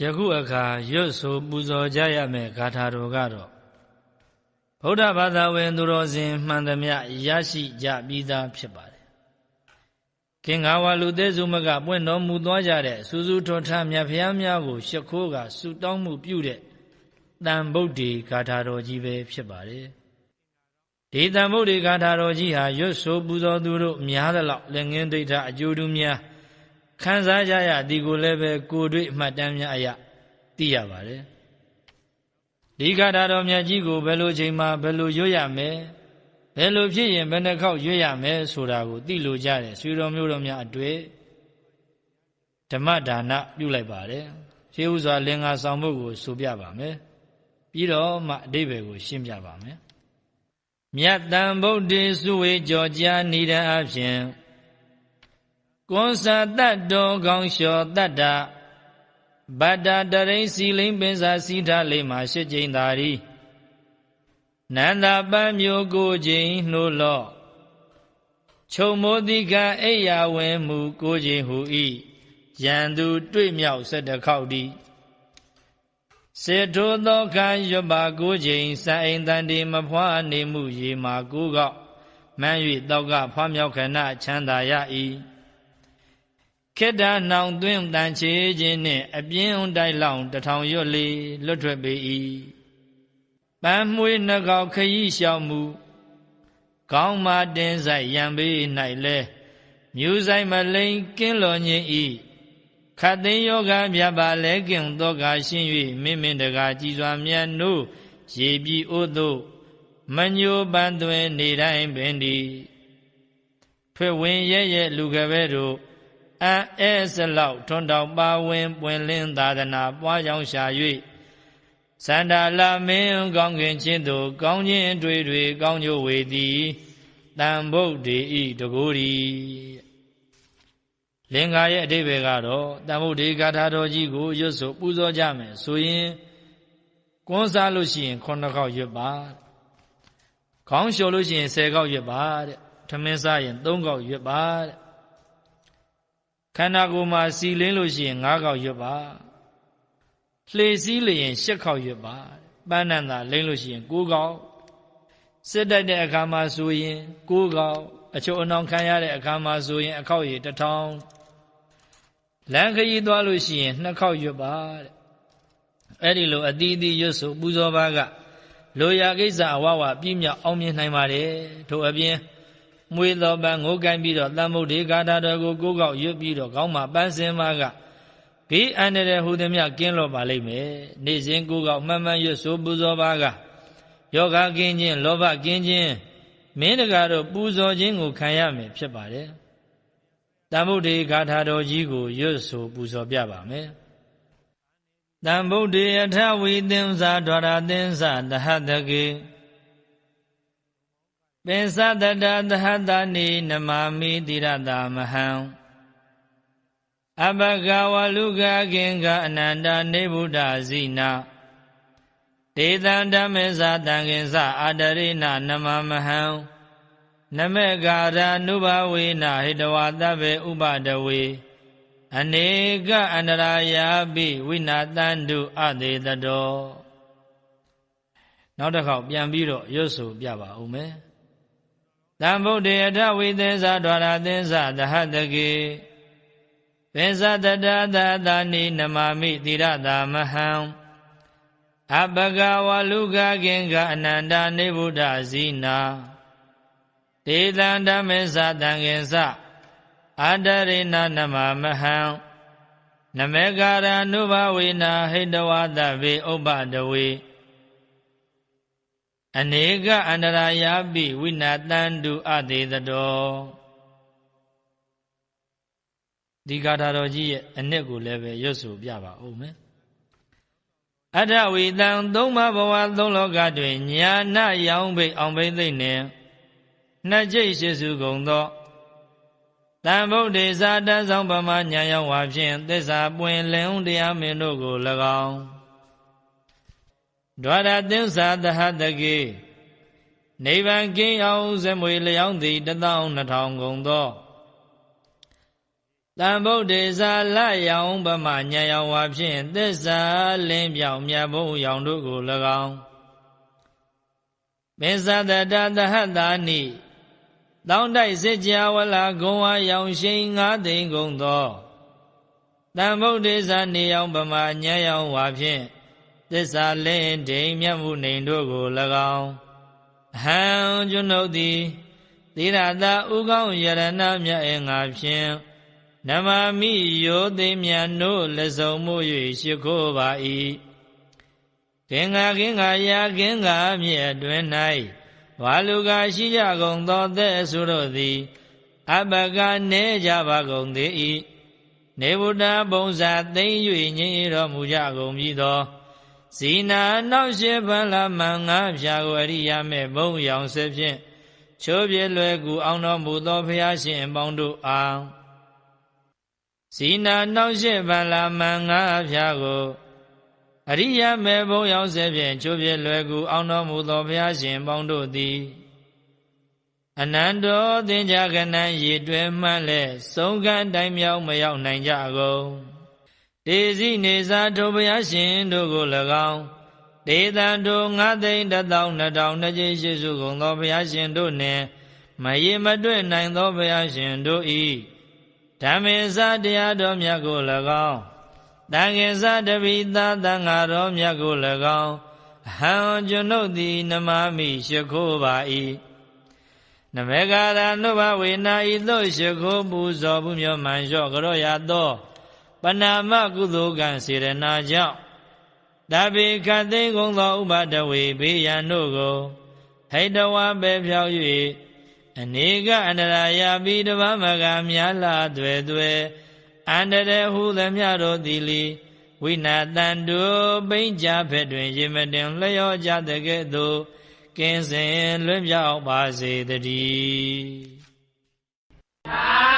ယခုအခါရွတ်ဆိုပူဇော်ကြရမယ့်ဂါထာတော်ကတော့ဗုဒ္ဓဘာသာဝင်သူတော်စင်မှန်သမျှရရှိကြပြီးသားဖြစ်ပါတယ်။ခင်္ဃာဝါလူသေးစုမကပွင့်တော်မူသွားကြတဲ့စူးစူးထွန်းထမြတ်ဖျားများကိုရှ िख ိုးကဆုတောင်းမှုပြုတဲ့တန်ဗုဒ္ဓေဂါထာတော်ကြီးပဲဖြစ်ပါတယ်။ဒီတန်ဗုဒ္ဓေဂါထာတော်ကြီးဟာရွတ်ဆိုပူဇော်သူတို့များသလောက်လက်ငင်းဒိဋ္ဌအကျိုးတူများ ခံစားကြရသည်ကိုလည်းပဲကိုယ်တွေ့အမှတ်တမ်းများအရသိရပါတယ်ဒီကထာတော်မြတ်ကြီးကိုဘယ်လိုချိန်မှာဘယ်လိုရွတ်ရမယ်ဘယ်လိုဖြစ်ရင်ဘယ်နှခေါက်ရွတ်ရမယ်ဆိုတာကိုသိလိုကြတယ်ဆွေတော်မျိုးတော်များအတွေ့ဓမ္မဒါနပြုလိုက်ပါတယ်ရှေးဥစွာလင်္ကာဆောင်ဖို့ကိုဆိုပြပါမယ်ပြီးတော့မှအတိဘယ်ကို ရှင်းပြပါမယ်မြတ်တန်ဗုဒ္ဓေစုဝေကြောကြားနိဒံအဖြစ် ကွန်စာတတ်တော်ကောင်းလျှော်တတ်တာဗတ္တတရိစီလိမ့်ပင်စာစီထားလိမ့်မှာရှစ်ကျိန်သာရီနန္ဒပန်းမျိုးကိုကျိန်နှိုးလော့ခြုံမိုးတိကအိယာဝင်မူကိုကျိန်ဟူဤရန်သူတွေ့မြောက်ဆက်တခေါက်ဒီစေထိုသောခံရွတ်ပါကိုကျိန်စံအိမ်တန်ဒီမဖွားနေမှုရေမာကိုကောက်မှန်း၍တောက်ကဖွားမြောက်ခဏချမ်းသာရ၏ ခေတ္တနှောင်သွင်းတန်ချေခြင်းနှင့်အပြင်းတိုက်လောင်တထောင်ရွတ်လေလွတ်ထွက်ပေ၏ပန်းမွေးနှကောက်ခရီးလျှောက်မှုကောင်းမာတင်ဆိုင်ရံပေ၌လဲမြူဆိုင်မလိန်ကင်းလော်ငင်၏ခတ်သိမ်းယောဂမြတ်ပါလဲကင်သောကရှင်း၍မင်းမင်းတကာကြည်စွာမြတ်နို့ရေပြီအို့သို့မညိုပန်းသွင်းနေတိုင်းပင်ဒီဖွဝင်ရဲ့ရဲ့လူကပဲတို့ အံအဲစလောက်ထွန်းတောင်ပါဝင်ပွင့်လင်းသာသနာပွားကြောင်းရှာ၍စန္ဒာလာမင်းကောင်းခင်ချင်းတို့ကောင်းခြင်းတွေတွေကောင်းကျိုးဝေသည်တန်ဗုဒ္ဓေဤတကူရီလင်္ကာရဲ့အဓိပ္ပာယ်ကတော့တန်ဗုဒ္ဓေဂါထာတော်ကြီးကိုရွတ်ဆိုပူဇော်ကြမယ်ဆိုရင်ကွန်းစားလို့ရှိရင်9ခေါက်ရွတ်ပါခေါင်းလျှော်လို့ရှိရင်10ခေါက်ရွတ်ပါတဲ့ထမင်းစားရင်3ခေါက်ရွတ်ပါတဲ့ ခန္ဓာကိုယ်မှာစီလင်းလို့ရှိရင်၅ခေါက်ရွတ်ပါလှေစည်းလျင်၈ခေါက်ရွတ်ပါပန်းနန္တာလိမ့်လို့ရှိရင်၉ခေါက်စစ်တိုက်တဲ့အခါမှာဆိုရင်၉ခေါက်အချို့အနှောင်ခံရတဲ့အခါမှာဆိုရင် အခေါက်ရည်တစ်ထောင်လမ်းခရီးသွားလို့ရှိရင်နှစ်ခေါက်ရွတ်ပါတဲ့အဲ့ဒီလိုအတီးတီးရွတ်ဆိုပူဇော်ပါကလိုရာကိစ္စအဝဝပြည့်မြောက်အောင်မြင်နိုင်ပါတယ်ထို့အပြင် မွေတော်ပံငိုးကိုင်းပြီးတော့တန်မုတ်ဒီဂါထာတော်ကိုကိုးကောက်ရွတ်ပြီးတော့ကောင်းမှပန်းစင်ပါကဘေးအန္တရာယ်ဟူသည်မြကင်းလော့ပါလိမ့်မယ်နေ့စဉ်ကိုးကောက်မှန်မှန်ရွတ်ဆိုပူဇော်ပါကယောဂကင်းခြင်းလောဘကင်းခြင်းမင်းတကာတို့ပူဇော်ခြင်းကိုခံရမယ်ဖြစ်ပါတယ်တန်ဗုဒ္ဓေဂါထာတော်ကြီးကိုရွတ်ဆိုပူဇော်ပြပါမယ်တန်ဗုဒ္ဓေအထဝီသင်္စာဒွါရသင်္စာတဟတကေ ပင်စတတသဟတနိနမမိတိရတာမဟံအဘဂဝလူကခင်ကအနန္တနေဗုဒ္ဓဇိနာဒေသံဓမ္မေဇာတံခင်စအာတရိနနမမဟံနမေကာရနုဘဝေနဟိတဝတဗ္ဗေဥပဒဝေအနေကအန္တရာယာပိဝိနာတန္တုအသေးတတော်နောက်တစ်ခေါက်ပြန်ပြီးတော့ရွတ်ဆိုပြပါဦးမယ် တံဗုဒ္ဓေအထဝိသင်္စာဒွါရသင်္စာသဟတကေပင်စတတသာသာနိနမမိတိရတာမဟံအပကဝလူကခင်ကအနန္တနေဗုဒ္ဓဇိနာဒေသံဓမ္မေသတံခင်စအာတရိဏနမမဟံနမေကာရနုဘဝေနာဟိတဝတဗေဥပ္ပတဝေ အနေကအန္တရာယပိဝိနာတန္တုအသေးတတော်ဒီဂါထာတော်ကြီးရဲ့အနှစ်ကိုလည်းပဲရွတ်ဆိုပြပါဦးမယ်အထဝီတံသုံးမဘဝသုံးလောကတွင်ညာနာရောင်ဘိတ်အောင်ဘိတ်သိမ့်နှင့်နှစ်ကျိတ်ရှိစုကုန်သောတံဗုဒ္ဓေသာတန်ဆောင်ပမာညာရောက်ဝါဖြင့်သစ္စာပွင့်လင်းတရားမင်းတို့ကို၎င်း ဒွါရသစ္စာသဟတကေနိဗ္ဗာန်ကင်းအောင်ဇမွေလျောင်းသည်တသော2000ကုန်သောတံဗုဒ္ဓေသာလယောင်ပမညာယောင်ဝါဖြင့်သစ္စာလင်းပြောင်မြတ်ဘုံယောင်တို့ကို၎င်းမေသတတသဟတာနိတောင်းတိုက်စစ်ကြဝလာဂုံဝါယောင်ရှိန်ငါးသိန်းကုန်သောတံဗုဒ္ဓေသာနေယောင်ပမညာယောင်ဝါဖြင့် သစ္စာလင်းဒိမ်မြတ်မှုနေတို့ကို၎င်းအဟံကျွန်ုပ်သည်သီရတာဥကောင်းယရဏမြတ်အငါဖြင့်နမမိယောသိမြတ်တို့လက်ဆောင်မှု၍ရှိခိုးပါ၏ကင်္ဂကင်္ဂရာကင်္ဂမြည့်အတွင်၌ဝါလူကရှိကြကုန်သောတဲ့ဆိုတို့သည်အဘကနေကြပါကုန်သေး၏နေဗုဒ္ဓပုံစာသိမ့်၍ညင်တော်မူကြကုန်ပြီသော ဇီနာနောက်ရှိဗလမန်ငါဖြာကိုအရိယာမဲ့ဘုံရောင်ဆက်ဖြင့်ချိုးပြလွယ်ကူအောင်တော်မူသောဖရာရှင်အပေါင်းတို့အားဇီနာနောက်ရှိဗလမန်ငါဖြာကိုအရိယာမဲ့ဘုံရောင်ဆက်ဖြင့်ချိုးပြလွယ်ကူအောင်တော်မူသောဖရာရှင်အပေါင်းတို့သည်အနန္တောသင်္ကြကနံရည်တွဲမှန်းလဲဆုံးကံတိုင်းမြောက်မရောက်နိုင်ကြကုန် ဒေစီနေစာထိုဘုရားရှင်တို့ကို၎င်းဒေသံတို့ငါးသိန်းတစ်သောင်းနှစ်ထောင်နှစ်ကျရှိစုကုန်သောဘုရားရှင်တို့နှင့်မရေမတွေ့နိုင်သောဘုရားရှင်တို့၏ဓမ္မေစာတရားတော်မြတ်ကို၎င်းတန်ခေစာတပိသာတန်ဃာတော်မြတ်ကို၎င်းအဟံကျွန်ုပ်သည်နမမိရှိခိုးပါ၏နမေကာရနုဘဝေနာဤသို့ရှိခိုးပူဇော်မှုမြောမှန်လျှော့ကြောရသော ပဏာမကုသိုလ်ကံစေရနာကြောင့်တပိခတ်သိကုန်သောဥပဒဝေဘေးရန်တို့ကိုဟိတဝပဲဖြောက်၍အနေကအန္တရာယာပိတပမကများလာသွဲသွဲအန္တရဟုသမျှတို့သည်လီဝိနာတန်တုပိဉ္ကြဖက်တွင်ရေမတင်လျောကြတဲ့ကဲ့သို့ကင်းစင်လွတ်မြောက်ပါစေတည်း